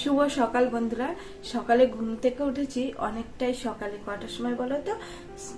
শুভ সকাল বন্ধুরা। সকালে ঘুম থেকে উঠেছি, অনেকটাই সকালে। কটার সময় বলো তো?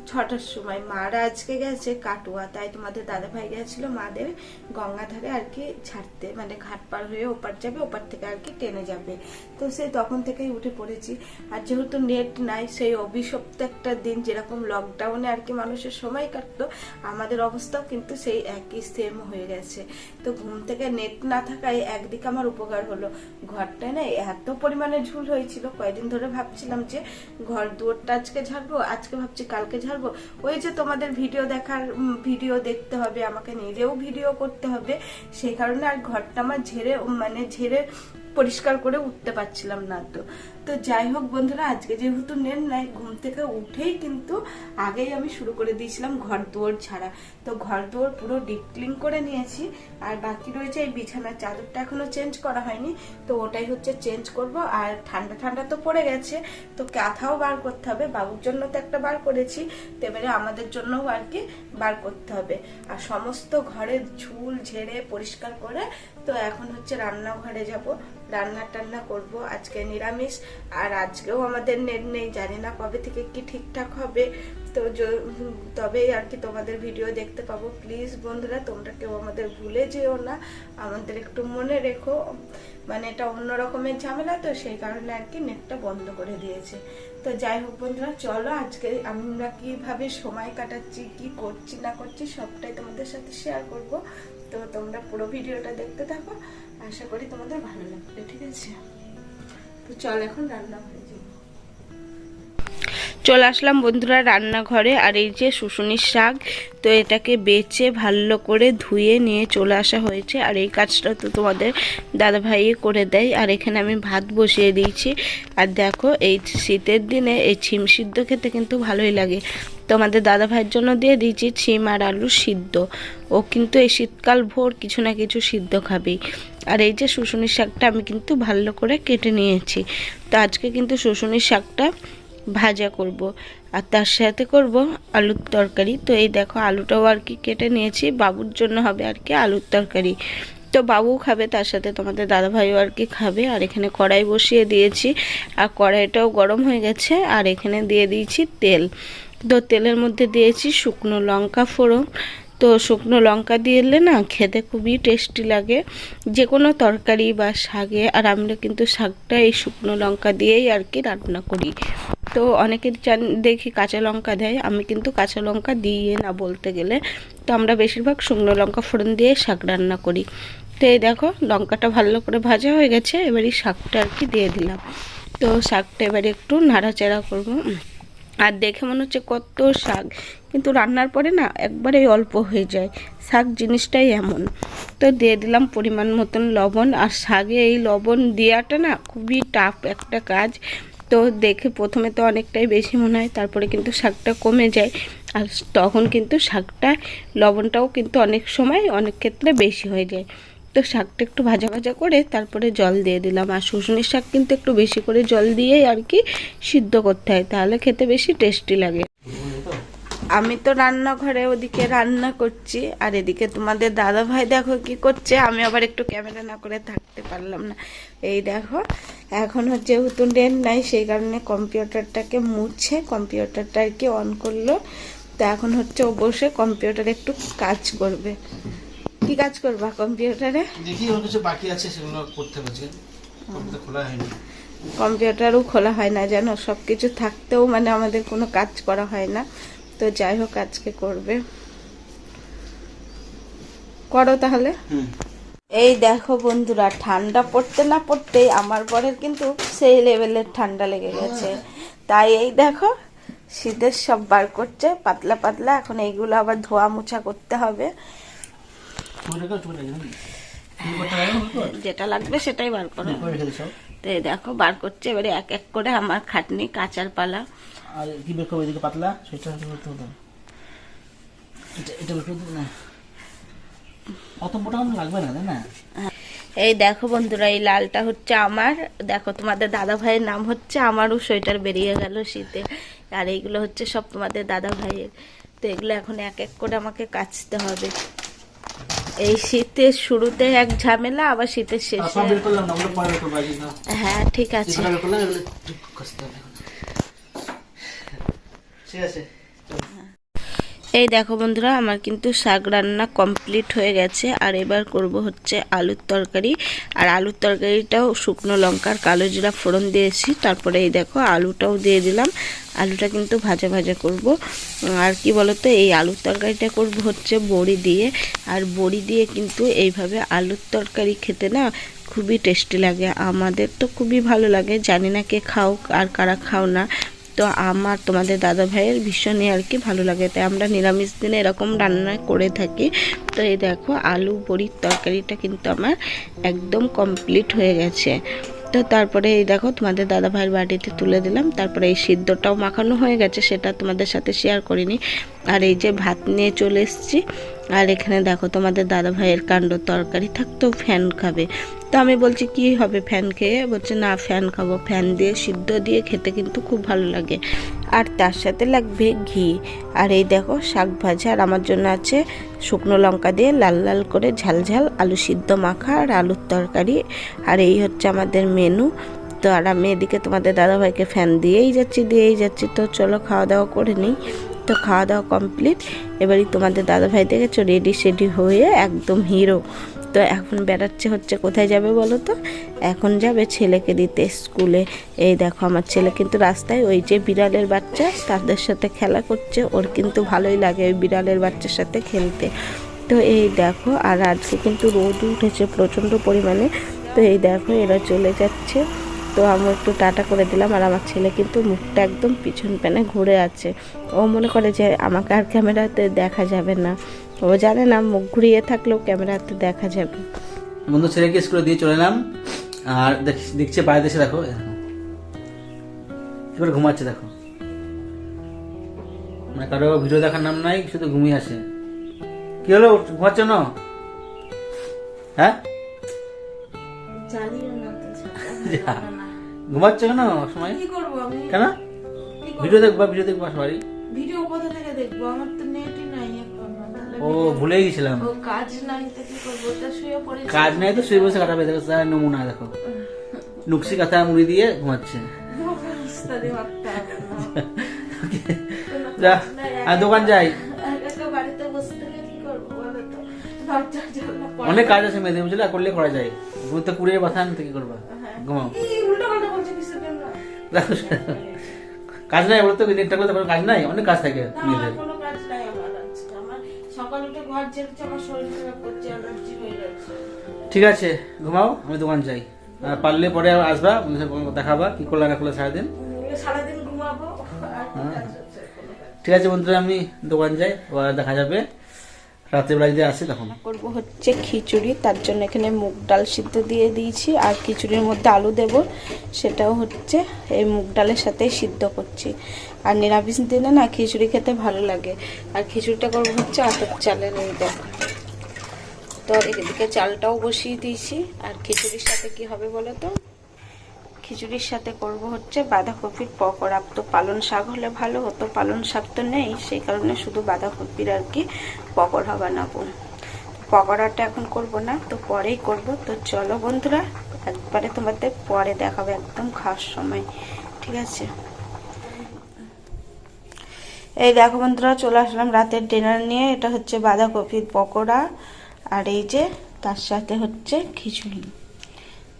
ছটার সময়। মারা আজকে গেছে কাটুয়া, তাই তোমাদের দাদা ভাই গেছিল মাদের গঙ্গাধারে আর কি ছাড়তে। মানে ঘাট পার হয়ে ওপার যাবে, ওপার থেকে আর কি টেনে যাবে। তো সে তখন থেকেই উঠে পড়েছি। আর যেহেতু নেট নাই, সেই অভিশপ্ত একটা দিন যেরকম লকডাউনে আর কি মানুষের সময় কাটতো, আমাদের অবস্থাও কিন্তু সেই একই সেম হয়ে গেছে। তো ঘুম থেকে নেট না থাকায় একদিকে আমার উপকার হলো। ঘরটায় না এত পরিমাণে ঝুল হয়েছিল। কয়েকদিন ধরে ভাবছিলাম যে ঘর দুয়ারটা আজকে ঝাড়বো, আজকে ভাবছি কালকে ঝাড়বো। ওই যে তোমাদের ভিডিও দেখার ভিডিও দেখতে হবে, আমাকে নিজেও ভিডিও করতে হবে। সেই কারণে আর ঘরটা আমার ঝেড়ে মানে ঝেড়ে পরিষ্কার করে উঠতে পারছিলাম না তো। তো যাই হোক বন্ধুরা, আজকে যেহেতু নেন নাই, ঘুম থেকে উঠেই কিন্তু আগেই আমি শুরু করে দিয়েছিলাম ঘর দুয়ার ছাড়া তো ঘর দুয়ার পুরো ডিপ ক্লিন করে নিয়েছি, আর বাকি রয়েছে এই বিছানার চাদরটা এখনও চেঞ্জ করা হয়নি, তো ওটাই হচ্ছে চেঞ্জ করব। আর ঠান্ডা ঠান্ডা তো পড়ে গেছে, তো কাঁথাও বার করতে হবে, বাবুর জন্য তো একটা বার করেছি, তো এবারে আমাদের জন্যও আর কি বার করতে হবে। আর সমস্ত ঘরের ঝুল ঝেড়ে পরিষ্কার করে, তো এখন হচ্ছে রান্নাঘরে যাব, রান্না টান্না করব, আজকে নিরামিষ আর আজকেও আমাদের নেট নেই, জানি না কবে থেকে কি ঠিকঠাক হবে। তো তবেই আর কি তোমাদের ভিডিও দেখতে পাবো। প্লিজ বন্ধুরা, তোমরা কেউ আমাদের ভুলে যেও না। আমাদের একটু মনে রেখো। মানে এটা অন্য রকমের ঝামেলা, তো সেই কারণে আর কি নেটটা বন্ধ করে দিয়েছে। তো যাই হোক বন্ধুরা, চলো আজকে আমরা কীভাবে সময় কাটাচ্ছি, কি করছি, না করছি, সবটাই তোমাদের সাথে শেয়ার করব। তো তোমরা পুরো ভিডিওটা দেখতে থাকো। আশা করি তোমাদের ভালো লাগবে, ঠিক আছে? চল আসলাম বন্ধুরা রান্নাঘরে, আর এই যে শুশুনির শাক, তো এটাকে বেচে ভালো করে ধুয়ে নিয়ে চলে আসা হয়েছে। আর এই কাজটা তো তোমাদের দাদা ভাই করে দেয়, আর এখানে আমি ভাত বসিয়ে দিয়েছি। আর দেখো, এই শীতের দিনে এই ছিম সিদ্ধ খেতে কিন্তু ভালোই লাগে। তোমাদের দাদা ভাইয়ের জন্য দিয়ে দিয়েছি ছিম আর আলু সিদ্ধ। ও কিন্তু এই শীতকাল ভোর কিছু না কিছু সিদ্ধ খাবেই। আর এই যে শুশুনির শাকটা আমি কিন্তু ভালো করে কেটে নিয়েছি। তো আজকে কিন্তু শুশুনির শাকটা ভাজা করব। আর তার সাথে করব আলুর তরকারি। তো এই দেখো আলুটাও আর কি কেটে নিয়েছি। বাবুর জন্য হবে আর কি আলুর তরকারি। তো বাবু খাবে, তার সাথে তোমাদের দাদা ভাইও আর কি খাবে। আর এখানে কড়াই বসিয়ে দিয়েছি। আর কড়াইটাও গরম হয়ে গেছে। আর এখানে দিয়ে দিয়েছি তেল। তো তেলের মধ্যে দিয়েছি শুকনো লঙ্কা ফোড়ন। তো শুকনো লঙ্কা দিলে না খেতে খুবই টেস্টি লাগে। যে কোনো তরকারি বা শাকে, আর আমরা কিন্তু শাকটা এই শুকনো লঙ্কা দিয়েই আর কি রান্না করি। তো অনেকে চান দেখি কাঁচা লঙ্কা দেয়, আমি কিন্তু কাঁচা লঙ্কা দিয়ে না বলতে গেলে। তো আমরা বেশিরভাগ শুকনো লঙ্কা ফোড়ন দিয়ে শাক রান্না করি। তো এই দেখো, লঙ্কাটা ভালো করে ভাজা হয়ে গেছে, এবার এই শাকটা আর কি দিয়ে দিলাম। তো শাকটা এবারে একটু নাড়াচাড়া করব। আর দেখে মনে হচ্ছে কত শাক। কিন্তু রান্নার পরে না একবারে অল্প হয়ে যায়। শাক জিনিসটাই এমন। তো দিয়ে দিলাম পরিমাণ মতন লবণ। আর শাকে এই লবণ দেওয়াটা না খুবই টাফ একটা কাজ। তো দেখে প্রথমে তো অনেকটাই বেশি মনে হয়, তারপরে কিন্তু শাকটা কমে যায়। আর তখন কিন্তু শাকটা লবণটাও কিন্তু অনেক সময় অনেক ক্ষেত্রে বেশি হয়ে যায়। তো শাকটা একটু ভাজা ভাজা করে তারপরে জল দিয়ে দিলাম। আর শুশুনির শাক কিন্তু একটু বেশি করে জল দিয়েই আর কি সিদ্ধ করতে হয়, তাহলে খেতে বেশি টেস্টি লাগে। আমি তো রান্নাঘরে ওদিকে রান্না করছি, আর এদিকে তোমাদের দাদা ভাই দেখো কি করছে, আমি আবার একটু ক্যামেরা না করে থাকতে পারলাম না। এই দেখো, এখন হচ্ছে যেহেতু নেট নাই, সেই কারণে কম্পিউটারটাকে মুছে কম্পিউটারটা আর কি অন করল। তো এখন হচ্ছে ও বসে কম্পিউটারে একটু কাজ করবে। কি কাজ করবা কম্পিউটারে? দেখি ওর কিছু বাকি আছে সেগুলো করতে পারছি কম্পিউটার খোলা হয়নি। কম্পিউটারও খোলা হয় না জানো? সব কিছু থাকতেও মানে আমাদের কোনো কাজ করা হয় না। তো যাই হোক আজকে করবে। করো তাহলে। এই দেখো বন্ধুরা ঠান্ডা পড়তে না পড়তেই আমার পরের কিন্তু সেই লেভেলের ঠান্ডা লেগে গেছে। তাই এই দেখো শীতের সব বার করছে পাতলা পাতলা এখন এইগুলো আবার ধোয়া মোছা করতে হবে। যেটা লাগবে সেটাই বার করো। তো দেখো বার করছে এবারে এক এক করে আমার খাটনি কাঁচার পালা। আর কি বের করব এদিকে পাতলা? সেটা করতে হতো এটা এটা বের করে না। অত মোটা লাগবে না তাই না? এই দেখো বন্ধুরা এই লালটা হচ্ছে আমার। দেখো তোমাদের দাদা ভাইয়ের নাম হচ্ছে আমারও সোয়েটার বেরিয়ে গেল শীতে। আর এইগুলো হচ্ছে সব তোমাদের দাদা ভাইয়ের তো এগুলো এখন এক এক করে আমাকে কাচতে হবে। এই শীতের শুরুতে এক ঝামেলা আবার শীতের শেষে। না হ্যাঁ ঠিক আছে। ঠিক বের করলাম এগুলো একটু কষতে হবে এখন। ঠিক আছে চলো। এই দেখো বন্ধুরা, আমার কিন্তু শাক রান্না কমপ্লিট হয়ে গেছে। আর এবার করব হচ্ছে আলুর তরকারি। আর আলুর তরকারিটাও শুকনো লঙ্কার কালো জিরা ফোড়ন দিয়েছি। তারপরে এই দেখো আলুটাও দিয়ে দিলাম। আলুটা কিন্তু ভাজা ভাজা করব। আর কি বলতো, এই আলুর তরকারিটা করব হচ্ছে বড়ি দিয়ে। আর বড়ি দিয়ে কিন্তু এইভাবে আলুর তরকারি খেতে না খুবই টেস্টি লাগে। আমাদের তো খুবই ভালো লাগে। জানি না কে খাও আর কারা খাও না। তো আমার তোমাদের দাদা ভাইয়ের ভীষণই আর কি ভালো লাগে। তাই আমরা নিরামিষ দিনে এরকম রান্না করে থাকি। তো এই দেখো, আলু বড়ির তরকারিটা কিন্তু আমার একদম কমপ্লিট হয়ে গেছে। তো তারপরে এই দেখো, তোমাদের দাদা ভাইয়ের বাড়িতে তুলে দিলাম। তারপরে এই সিদ্ধটাও মাখানো হয়ে গেছে, সেটা তোমাদের সাথে শেয়ার করিনি। আর এই যে ভাত নিয়ে চলে এসেছি আর এখানে দেখো তোমাদের দাদা ভাইয়ের কাণ্ড তরকারি থাকতো ফ্যান খাবে। তো আমি বলছি, কি হবে ফ্যান খেয়ে? বলছে, না, ফ্যান খাব। ফ্যান দিয়ে, সিদ্ধ দিয়ে খেতে কিন্তু খুব ভালো লাগে। আর তার সাথে লাগবে ঘি। আর এই দেখো, শাক ভাজা, আর আমার জন্য আছে শুকনো লঙ্কা দিয়ে লাল লাল করে ঝাল ঝাল আলু সিদ্ধ মাখা আর আলুর তরকারি। আর এই হচ্ছে আমাদের মেনু। তো আর আমি এদিকে তোমাদের দাদাভাইকে ফ্যান দিয়েই যাচ্ছি দিয়েই যাচ্ছি। তো চলো খাওয়া দাওয়া করে নিই। তো খাওয়া দাওয়া কমপ্লিট এবারই তোমাদের দাদাভাই দেখেছ রেডি সেডি হয়ে একদম হিরো তো এখন বেড়াচ্ছে হচ্ছে, কোথায় যাবে বলো তো? এখন যাবে ছেলেকে দিতে স্কুলে এই দেখো, আমার ছেলে কিন্তু রাস্তায় ওই যে বিড়ালের বাচ্চা, তাদের সাথে খেলা করছে। ওর কিন্তু ভালোই লাগে ওই বিড়ালের বাচ্চার সাথে খেলতে। তো এই দেখো, আর আজকে কিন্তু রোদ উঠেছে প্রচণ্ড পরিমাণে। তো এই দেখো, এরা চলে যাচ্ছে। তো আমি একটু টাটা করে দিলাম আর আমার ছেলে কিন্তু মুখটা একদম পিছন প্যানে ঘুরে আছে। ও মনে করে যে আমাকে আর ক্যামেরাতে দেখা যাবে না। ও জানে না মুখ ঘুরিয়ে থাকলেও ক্যামেরাতে দেখা যাবে। বন্ধু ছেলেকে স্কুলে দিয়ে চলে এলাম। আর দেখ- দেখছে বাইরে দেশে দেখো। এবার ঘুমাচ্ছে দেখো। মানে কারও ভিডিও দেখার নাম নাই শুধু ঘুমিয়ে আসে কি হলো? ঘুমাচ্ছ না? হ্যাঁ? যা। ঘুমাচ্ছ কেন সময় কি করব আমি? কেন? ভিডিও দেখবা ভিডিও দেখবা সবাই। ভিডিও কোথা থেকে দেখব? আমার তো নেটই নাই ও ভুলে গেছিলাম। ও কাজ নাই তো কি করব? তা শুয়ে পড়ে কাজ নাই তো শুয়ে বসে কাটাবে দেখো তার নমুনা দেখো। নুকসি কাঁথা মুড়ি দিয়ে ঘুমাচ্ছে। যা আর দোকান যাই। অনেক কাজ আছে মেয়েদের বুঝলে? করলে করা যায়। তো কুড়িয়ে বাথা আনতে কি করবা? ঘুমাও। কাজ নাই বলতো নেটটা করতে কোনো কাজ নাই অনেক কাজ থাকে মেয়েদের হয়ে ঠিক আছে ঘুমাও আমি দোকান যাই। আর পারলে পরে আসবা দেখাবা কি করলে না করলে সারাদিন। ঘুমাবো কাজ ঠিক আছে বন্ধুরা আমি দোকান যাই দেখা যাবে। রাত্রে যদি আসি তখন? করব হচ্ছে খিচুড়ি, তার জন্য এখানে মুগ ডাল সিদ্ধ দিয়ে দিয়েছি আর খিচুড়ির মধ্যে আলু দেব, সেটাও হচ্ছে এই মুগ ডালের সাথে সিদ্ধ করছি। আর নিরামিষ দিনে না খিচুড়ি খেতে ভালো লাগে। আর খিচুড়িটা করব হচ্ছে আতপ চালের দেখো। তো এদিকে চালটাও বসিয়ে দিয়েছি। আর খিচুড়ির সাথে কি হবে বলো তো? খিচুড়ির সাথে করব হচ্ছে বাঁধাকপির পকোড়া। তো পালন শাক হলে ভালো হতো, পালন শাক তো নেই, সেই কারণে শুধু বাঁধাকপির আর কি পকোড়া বানাবো। পকোড়াটা এখন করব না, তো পরেই করব। তো চলো বন্ধুরা, একবারে তোমাদের পরে দেখাবো, একদম খাওয়ার সময়, ঠিক আছে? এই দেখো বন্ধুরা, চলে আসলাম রাতের ডিনার নিয়ে। এটা হচ্ছে বাঁধাকপির পকোড়া, আর এই যে তার সাথে হচ্ছে খিচুড়ি।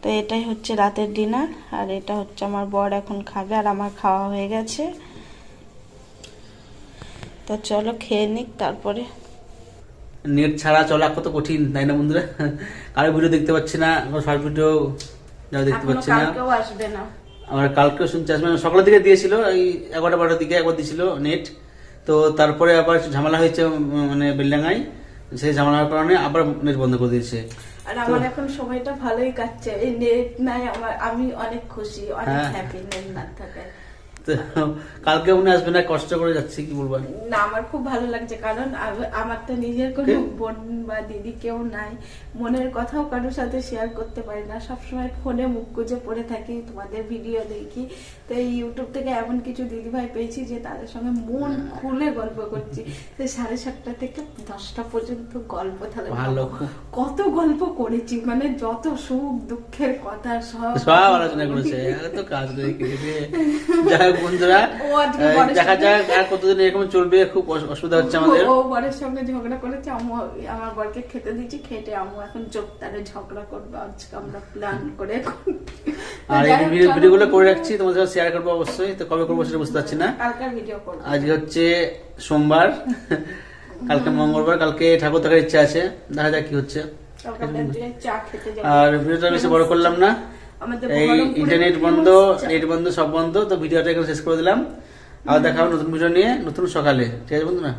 তো এটাই হচ্ছে রাতের ডিনার আর এটা হচ্ছে আমার বর এখন খাবে আর আমার খাওয়া হয়ে গেছে। তো চলো খেয়ে নিক তারপরে। নেট ছাড়া চলা কত কঠিন তাই না বন্ধুরা? কারও ভিডিও দেখতে পাচ্ছি না কোনো শর্ট ভিডিও যাও দেখতে পাচ্ছি না। কালকেও আসবে না। আমার কালকেও শুনছি আসবে না। সকালের দিকে দিয়েছিল এই এগারোটা বারোটার দিকে একবার দিয়েছিল নেট। তো তারপরে আবার ঝামেলা হয়েছে মানে বেলডাঙ্গায়। সেই ঝামেলার কারণে আবার নেট বন্ধ করে দিয়েছে। আর আমার এখন সময়টা ভালোই কাটছে। এই নেট নাই আমার আমি অনেক খুশি অনেক হ্যাঁ। হ্যাপি নেট না থাকায়। কালকে উনি আসবে না কষ্ট করে যাচ্ছি কি বলব না আমার খুব ভালো লাগছে কারণ আমার তো নিজের কোনো বোন বা দিদি কেউ নাই। মনের কথাও কারোর সাথে শেয়ার করতে পারি না। সবসময় ফোনে মুখ গুজে পড়ে থাকি তোমাদের ভিডিও দেখি। তো এই ইউটিউব থেকে এমন কিছু দিদিভাই পেয়েছি যে তাদের সঙ্গে মন খুলে গল্প করছি। তো সাড়ে সাতটা থেকে দশটা পর্যন্ত গল্প তাহলে ভালো। কত গল্প করেছি মানে যত সুখ দুঃখের কথা সব সব আলোচনা করেছে। এত কাজ করে যাই বন্ধুরা। আজকে দেখা যাক আর কতদিন এরকম চলবে খুব অসুবিধা হচ্ছে আমাদের। ও বরের সঙ্গে ঝগড়া করেছে আম্মু আমার বরকে খেতে দিচ্ছি খেটে আম্মু এখন চোখ তারে ঝগড়া করবে আজকে আমরা প্ল্যান করে আর এই। ভিডিওগুলো করে রাখছি তোমাদের সাথে শেয়ার করব অবশ্যই। তো কবে করব সেটা বুঝতে পারছি না। আজকে হচ্ছে সোমবার। কালকে মঙ্গলবার কালকে ঠাকুর দেখার ইচ্ছা আছে। দেখা যাক কি হচ্ছে। আর ভিডিওটা বেশি বড় করলাম না। এই ইন্টারনেট বন্ধ নেট বন্ধ সব বন্ধ তো ভিডিওটা এখানে শেষ করে দিলাম। আবার দেখা হবে নতুন ভিডিও নিয়ে নতুন সকালে। ঠিক আছে বন্ধু না